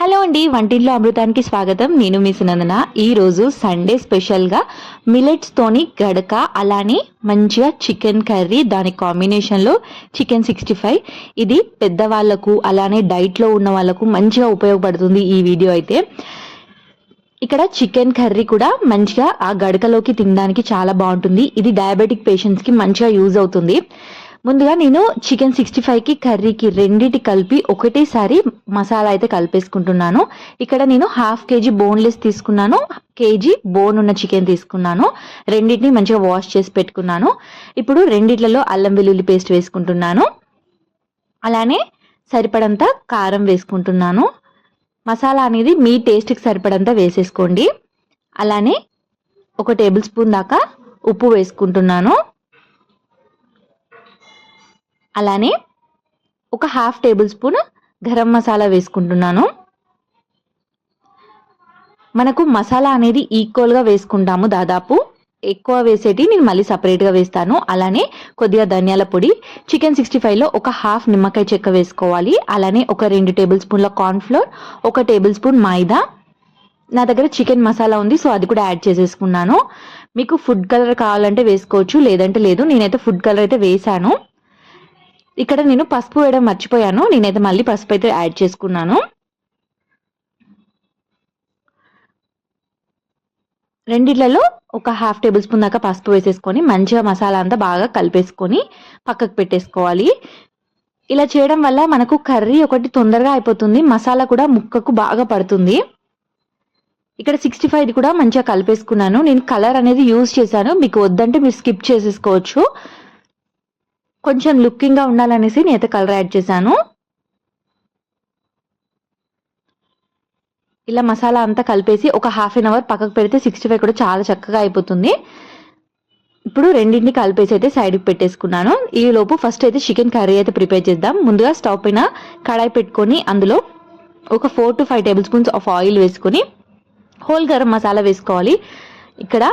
Hello అండి వంటింట్లో అమృతానికి స్వాగతం. నేను మీ సునందన. ఈరోజు సండే స్పెషల్గా మిలెట్స్తోని గడక అలానే మంచిగా చికెన్ కర్రీ దాని కాంబినేషన్లో చికెన్ సిక్స్టీ ఫైవ్. ఇది పెద్దవాళ్ళకు అలానే డైట్లో ఉన్న వాళ్ళకు మంచిగా ఉపయోగపడుతుంది ఈ వీడియో అయితే. ఇక్కడ చికెన్ కర్రీ కూడా మంచిగా ఆ గడకలోకి తినడానికి చాలా బాగుంటుంది. ఇది డయాబెటిక్ పేషెంట్స్కి మంచిగా యూజ్ అవుతుంది. ముందుగా నేను చికెన్ సిక్స్టీ ఫైవ్కి కర్రీకి రెండిటి కలిపి ఒకటేసారి మసాలా అయితే కలిపేసుకుంటున్నాను. ఇక్కడ నేను హాఫ్ కేజీ బోన్లెస్ తీసుకున్నాను. కేజీ బోన్ ఉన్న చికెన్ తీసుకున్నాను. రెండింటిని మంచిగా వాష్ చేసి పెట్టుకున్నాను. ఇప్పుడు రెండిట్లలో అల్లం వెల్లుల్లి పేస్ట్ వేసుకుంటున్నాను. అలానే సరిపడంత కారం వేసుకుంటున్నాను. మసాలా అనేది మీ టేస్ట్కి సరిపడంత వేసేసుకోండి. అలానే ఒక టేబుల్ స్పూన్ దాకా ఉప్పు వేసుకుంటున్నాను. అలానే ఒక half tablespoon garam masala వేసుకుంటున్నాను. మనకు మసాలా అనేది ఈక్వల్గా వేసుకుంటాము దాదాపు. ఎక్కువ వేసేటి నేను మళ్ళీ సపరేట్గా వేస్తాను. అలానే కొద్దిగా ధనియాల పొడి చికెన్ సిక్స్టీ ఫైవ్లో ఒక హాఫ్ నిమ్మకాయ చెక్క వేసుకోవాలి. అలానే ఒక రెండు టేబుల్ స్పూన్ల కార్న్ఫ్లోర్ ఒక టేబుల్ స్పూన్ మైదా. నా దగ్గర చికెన్ మసాలా ఉంది సో అది కూడా యాడ్ చేసేసుకున్నాను. మీకు ఫుడ్ కలర్ కావాలంటే వేసుకోవచ్చు లేదంటే లేదు. నేనైతే ఫుడ్ కలర్ అయితే వేసాను ఇక్కడ నేను పసుపు వేయడం మర్చిపోయాను. నేనైతే మళ్ళీ పసుపు అయితే యాడ్ చేసుకున్నాను. రెండిట్లలో ఒక హాఫ్ టేబుల్ స్పూన్ దాకా పసుపు వేసేసుకొని మంచిగా మసాలా అంతా బాగా కలిపేసుకొని పక్కకు పెట్టేసుకోవాలి. ఇలా చేయడం వల్ల మనకు కర్రీ ఒకటి తొందరగా అయిపోతుంది. మసాలా కూడా ముక్కకు బాగా పడుతుంది. ఇక్కడ సిక్స్టీ ఫైవ్ కూడా మంచిగా కలిపేసుకున్నాను. నేను కలర్ అనేది యూజ్ చేశాను. మీకు వద్దంటే మీరు స్కిప్ చేసేసుకోవచ్చు. కొంచెం లుకింగ్గా ఉండాలనేసి నేనైతే కలర్ యాడ్ చేశాను. ఇలా మసాలా అంతా కలిపేసి ఒక హాఫ్ అన్ అవర్ పక్కకు పెడితే సిక్స్టీ ఫైవ్ కూడా చాలా చక్కగా అయిపోతుంది. ఇప్పుడు రెండింటిని కలిపేసి అయితే సైడ్కి పెట్టేసుకున్నాను. ఈ లోపు ఫస్ట్ అయితే చికెన్ కర్రీ అయితే ప్రిపేర్ చేద్దాం. ముందుగా స్టవ్ పైన కడాయి పెట్టుకొని అందులో ఒక four to five tablespoons of oil వేసుకొని హోల్ గరం మసాలా వేసుకోవాలి. ఇక్కడ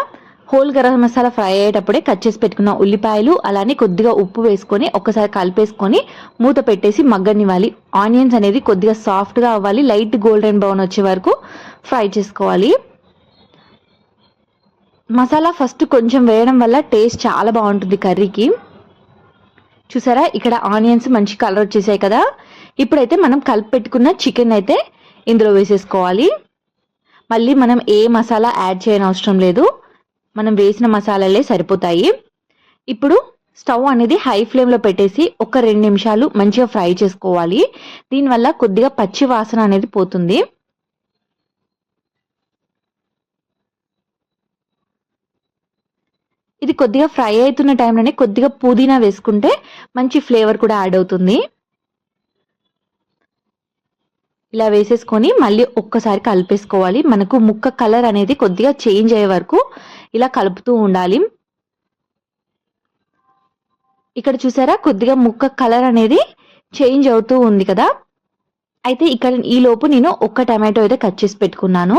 హోల్ గరం మసాలా ఫ్రై అయ్యేటప్పుడే కట్ చేసి పెట్టుకున్న ఉల్లిపాయలు అలానే కొద్దిగా ఉప్పు వేసుకొని ఒకసారి కలిపేసుకొని మూత పెట్టేసి మగ్గనివ్వాలి. ఆనియన్స్ అనేది కొద్దిగా సాఫ్ట్గా అవ్వాలి లైట్ గోల్డెన్ బ్రౌన్ వచ్చే వరకు ఫ్రై చేసుకోవాలి. మసాలా ఫస్ట్ కొంచెం వేయడం వల్ల టేస్ట్ చాలా బాగుంటుంది కర్రీకి. చూసారా? ఇక్కడ ఆనియన్స్ మంచి కలర్ వచ్చేసాయి కదా. ఇప్పుడైతే మనం కలిపి పెట్టుకున్న చికెన్ అయితే ఇందులో వేసేసుకోవాలి. మళ్ళీ మనం ఏ మసాలా యాడ్ చేయని అవసరం లేదు. మనం వేసిన మసాలాలే సరిపోతాయి. ఇప్పుడు స్టవ్ అనేది హై ఫ్లేమ్లో పెట్టేసి ఒక రెండు నిమిషాలు మంచిగా ఫ్రై చేసుకోవాలి. దీనివల్ల కొద్దిగా పచ్చి వాసన అనేది పోతుంది. ఇది కొద్దిగా ఫ్రై అవుతున్న టైంలోనే కొద్దిగా పుదీనా వేసుకుంటే మంచి ఫ్లేవర్ కూడా యాడ్ అవుతుంది. ఇలా వేసేసుకొని మళ్ళీ ఒక్కసారి కలిపేసుకోవాలి. మనకు ముక్క కలర్ అనేది కొద్దిగా చేంజ్ అయ్యే వరకు ఇలా కలుపుతూ ఉండాలి. ఇక్కడ చూసారా? కొద్దిగా ముక్క కలర్ అనేది చేంజ్ అవుతూ ఉంది కదా? అయితే ఇక్కడ ఈ లోపు నేను ఒక్క టమాటో అయితే కట్ చేసి పెట్టుకున్నాను.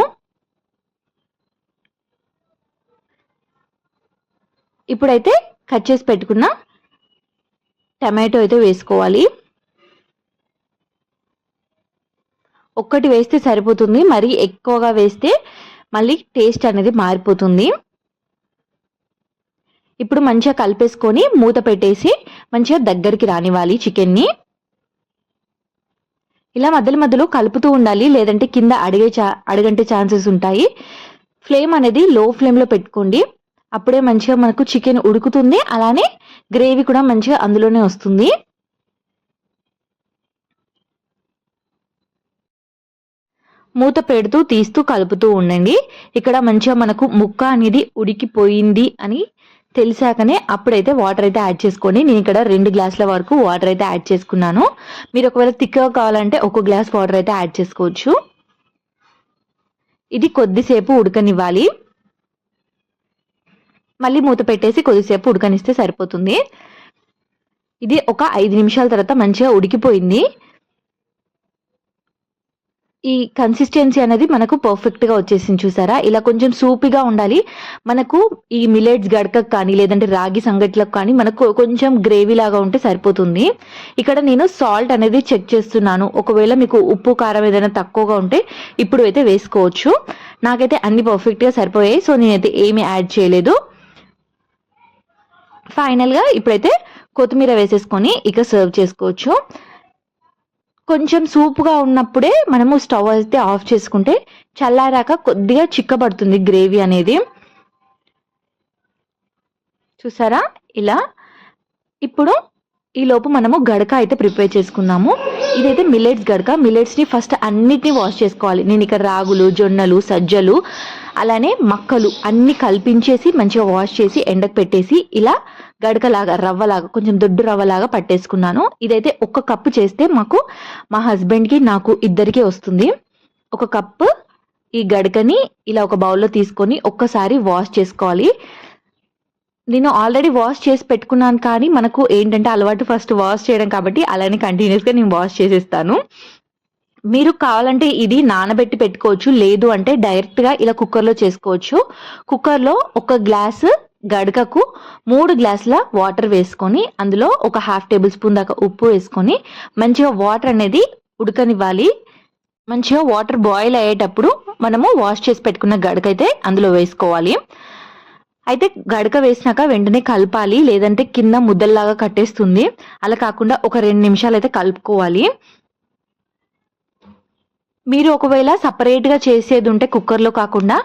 ఇప్పుడైతే కట్ చేసి పెట్టుకున్న టమాటో అయితే వేసుకోవాలి. ఒక్కటి వేస్తే సరిపోతుంది మరి ఎక్కువగా వేస్తే మళ్ళీ టేస్ట్ అనేది మారిపోతుంది. ఇప్పుడు మంచిగా కలిపేసుకొని మూత పెట్టేసి మంచిగా దగ్గరికి రానివ్వాలి చికెన్ని. ఇలా మధ్యలో మధ్యలో కలుపుతూ ఉండాలి లేదంటే కింద అడిగే చా అడగంటే ఛాన్సెస్ ఉంటాయి. ఫ్లేమ్ అనేది లో ఫ్లేమ్లో పెట్టుకోండి. అప్పుడే మంచిగా మనకు చికెన్ ఉడుకుతుంది అలానే గ్రేవీ కూడా మంచిగా అందులోనే వస్తుంది. మూత పెడుతూ తీస్తూ కలుపుతూ ఉండండి. ఇక్కడ మంచిగా మనకు ముక్క అనేది ఉడికిపోయింది అని తెలిసాకనే అప్పుడైతే వాటర్ అయితే యాడ్ చేసుకోండి. నేను ఇక్కడ రెండు గ్లాసుల వరకు వాటర్ అయితే యాడ్ చేసుకున్నాను. మీరు ఒకవేళ థిక్గా కావాలంటే ఒక గ్లాస్ వాటర్ అయితే యాడ్ చేసుకోవచ్చు. ఇది కొద్దిసేపు ఉడకనివ్వాలి. మళ్ళీ మూత పెట్టేసి కొద్దిసేపు ఉడకనిస్తే సరిపోతుంది. ఇది ఒక ఐదు నిమిషాల తర్వాత మంచిగా ఉడికిపోయింది. ఈ కన్సిస్టెన్సీ అనేది మనకు పర్ఫెక్ట్గా వచ్చేసింది చూసారా? ఇలా కొంచెం సూపిగా ఉండాలి. మనకు ఈ మిలెట్స్ గడకకు కానీ లేదంటే రాగి సంగట్లకు కానీ మనకు కొంచెం గ్రేవీ లాగా ఉంటే సరిపోతుంది. ఇక్కడ నేను సాల్ట్ అనేది చెక్ చేస్తున్నాను. ఒకవేళ మీకు ఉప్పు కారం ఏదైనా తక్కువగా ఉంటే ఇప్పుడు అయితే వేసుకోవచ్చు. నాకైతే అన్ని పర్ఫెక్ట్గా సరిపోయాయి. సో నేనైతే ఏమీ యాడ్ చేయలేదు. ఫైనల్గా ఇప్పుడైతే కొత్తిమీర వేసేసుకొని ఇక సర్వ్ చేసుకోవచ్చు. కొంచెం సూప్గా ఉన్నప్పుడే మనము స్టవ్ అయితే ఆఫ్ చేసుకుంటే చల్లారాక కొద్దిగా చిక్కబడుతుంది గ్రేవీ అనేది. చూసారా? ఇలా. ఇప్పుడు ఈ లోపు మనము గడక అయితే ప్రిపేర్ చేసుకుందాము ఇదైతే మిల్లెట్స్ గడక. మిల్లెట్స్ని ఫస్ట్ అన్నిటినీ వాష్ చేసుకోవాలి. నేను ఇక్కడ రాగులు జొన్నలు సజ్జలు అలానే మక్కలు అన్ని కల్పించేసి మంచిగా వాష్ చేసి ఎండకు పెట్టేసి ఇలా గడకలాగా రవ్వలాగా కొంచెం దొడ్డు రవ్వలాగా పట్టేసుకున్నాను. ఇదైతే ఒక కప్పు చేస్తే మాకు మా హస్బెండ్కి నాకు ఇద్దరికీ వస్తుంది. ఒక కప్పు ఈ గడకని ఇలా ఒక బౌల్లో తీసుకొని ఒక్కసారి వాష్ చేసుకోవాలి. నేను ఆల్రెడీ వాష్ చేసి పెట్టుకున్నాను కానీ మనకు ఏంటంటే అలవాటు ఫస్ట్ వాష్ చేయడం కాబట్టి అలానే కంటిన్యూస్గా నేను వాష్ చేసేస్తాను. మీరు కావాలంటే ఇది నానబెట్టి పెట్టుకోవచ్చు లేదు అంటే డైరెక్ట్గా ఇలా కుక్కర్లో చేసుకోవచ్చు. కుక్కర్లో ఒక గ్లాస్ గడకకు మూడు గ్లాసుల వాటర్ వేసుకొని అందులో ఒక హాఫ్ టేబుల్ స్పూన్ దాకా ఉప్పు వేసుకొని మంచిగా వాటర్ అనేది ఉడకనివ్వాలి. మంచిగా వాటర్ బాయిల్ అయ్యేటప్పుడు మనము వాష్ చేసి పెట్టుకున్న గడక అయితే అందులో వేసుకోవాలి. అయితే గడక వేసినాక వెంటనే కలపాలి లేదంటే కింద ముద్దల్లాగా కట్టేస్తుంది. అలా కాకుండా ఒక రెండు నిమిషాలు అయితే కలుపుకోవాలి. మీరు ఒకవేళ సపరేట్గా చేసేది ఉంటే కుక్కర్లో కాకుండా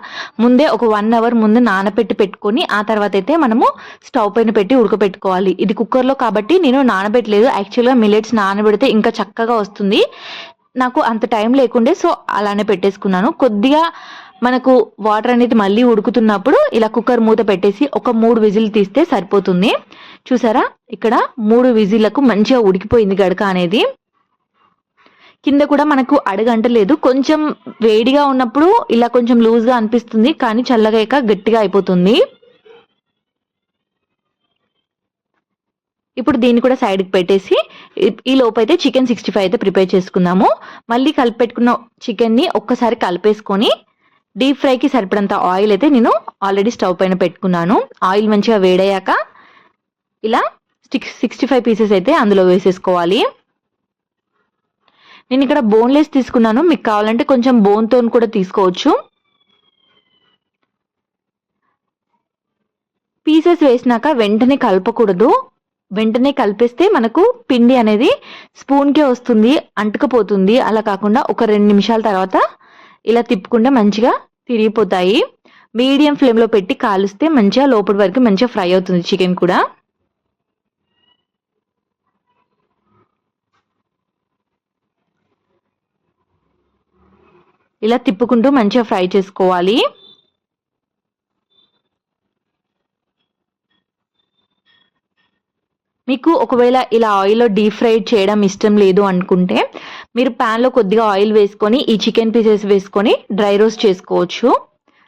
ముందే ఒక వన్ అవర్ ముందు నానబెట్టి పెట్టుకొని ఆ తర్వాత అయితే మనము స్టవ్ పైన పెట్టి ఉడకపెట్టుకోవాలి. ఇది కుక్కర్లో కాబట్టి నేను నానబెట్టలేదు. యాక్చువల్గా మిల్లెట్స్ నానబెడితే ఇంకా చక్కగా వస్తుంది. నాకు అంత టైం లేకుండే సో అలానే పెట్టేసుకున్నాను. కొద్దిగా మనకు వాటర్ అనేది మళ్ళీ ఉడుకుతున్నప్పుడు ఇలా కుక్కర్ మూత పెట్టేసి ఒక మూడు విజిల్ తీస్తే సరిపోతుంది. చూసారా? ఇక్కడ మూడు విజిల్లకు మంచిగా ఉడికిపోయింది గడక అనేది. కింద కూడా మనకు అడగంటలేదు. కొంచెం వేడిగా ఉన్నప్పుడు ఇలా కొంచెం లూజ్గా అనిపిస్తుంది కానీ చల్లగా గట్టిగా అయిపోతుంది. ఇప్పుడు దీన్ని కూడా సైడ్కి పెట్టేసి ఈ లోపైతే చికెన్ సిక్స్టీ ఫైవ్ అయితే ప్రిపేర్ చేసుకుందాము మళ్ళీ కలిపెట్టుకున్న చికెన్ని ఒక్కసారి కలిపేసుకొని డీప్ ఫ్రైకి సరిపడంత ఆయిల్ అయితే నేను ఆల్రెడీ స్టవ్ పైన పెట్టుకున్నాను. ఆయిల్ మంచిగా వేడయ్యాక ఇలా సిక్స్ సిక్స్టీ ఫైవ్ పీసెస్ అయితే అందులో వేసేసుకోవాలి. నేను ఇక్కడ బోన్లెస్ తీసుకున్నాను. మీకు కావాలంటే కొంచెం బోన్తో కూడా తీసుకోవచ్చు. పీసెస్ వేసినాక వెంటనే కలపకూడదు. వెంటనే కలిపేస్తే మనకు పిండి అనేది స్పూన్కే వస్తుంది అంటుకపోతుంది. అలా కాకుండా ఒక రెండు నిమిషాల తర్వాత ఇలా తిప్పుకుంటే మంచిగా తిరిగిపోతాయి. మీడియం ఫ్లేమ్లో పెట్టి కాలుస్తే మంచిగా లోపల వరకు మంచిగా ఫ్రై అవుతుంది చికెన్ కూడా. ఇలా తిప్పుకుంటూ మంచిగా ఫ్రై చేసుకోవాలి. మీకు ఒకవేళ ఇలా ఆయిల్లో డీప్ ఫ్రై చేయడం ఇష్టం లేదు అనుకుంటే మీరు ప్యాన్లో కొద్దిగా ఆయిల్ వేసుకొని ఈ చికెన్ పీసెస్ వేసుకొని డ్రై రోస్ట్ చేసుకోవచ్చు.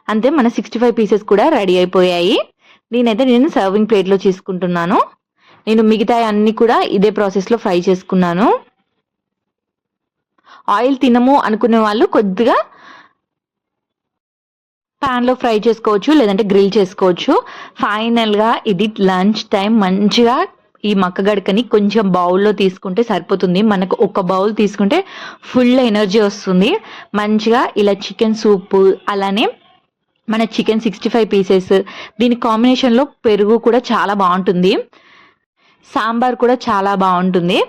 అంతే మన సిక్స్టీ ఫైవ్ పీసెస్ కూడా రెడీ అయిపోయాయి. నేనైతే నేను సర్వింగ్ ప్లేట్లో తీసుకుంటున్నాను నేను మిగతా అన్నీ కూడా ఇదే ప్రాసెస్లో ఫ్రై చేసుకున్నాను. ఆయిల్ తినము అనుకునే వాళ్ళు కొద్దిగా ప్యాన్లో ఫ్రై చేసుకోవచ్చు లేదంటే గ్రిల్ చేసుకోవచ్చు. ఫైనల్గా ఇది లంచ్ టైం మంచిగా ఈ మక్క గడకని కొంచెం బౌల్లో తీసుకుంటే సరిపోతుంది. మనకు ఒక బౌల్ తీసుకుంటే ఫుల్ ఎనర్జీ వస్తుంది. మంచిగా ఇలా చికెన్ సూప్ అలానే మన చికెన్ సిక్స్టీ ఫైవ్ పీసెస్. దీని కాంబినేషన్లో పెరుగు కూడా చాలా బాగుంటుంది. సాంబార్ కూడా చాలా బాగుంటుంది.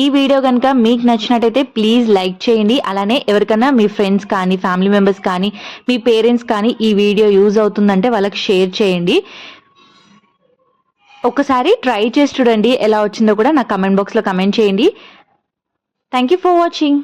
ఈ వీడియో కనుక మీకు నచ్చినట్టయితే ప్లీజ్ లైక్ చేయండి. అలానే ఎవరికైనా మీ ఫ్రెండ్స్ కానీ ఫ్యామిలీ మెంబర్స్ కానీ మీ పేరెంట్స్ కానీ ఈ వీడియో యూజ్ అవుతుందంటే వాళ్ళకి షేర్ చేయండి. ఒకసారి ట్రై చేసి చూడండి ఎలా వచ్చిందో కూడా నా కమెంట్ బాక్స్లో కమెంట్ చేయండి. Thank you for watching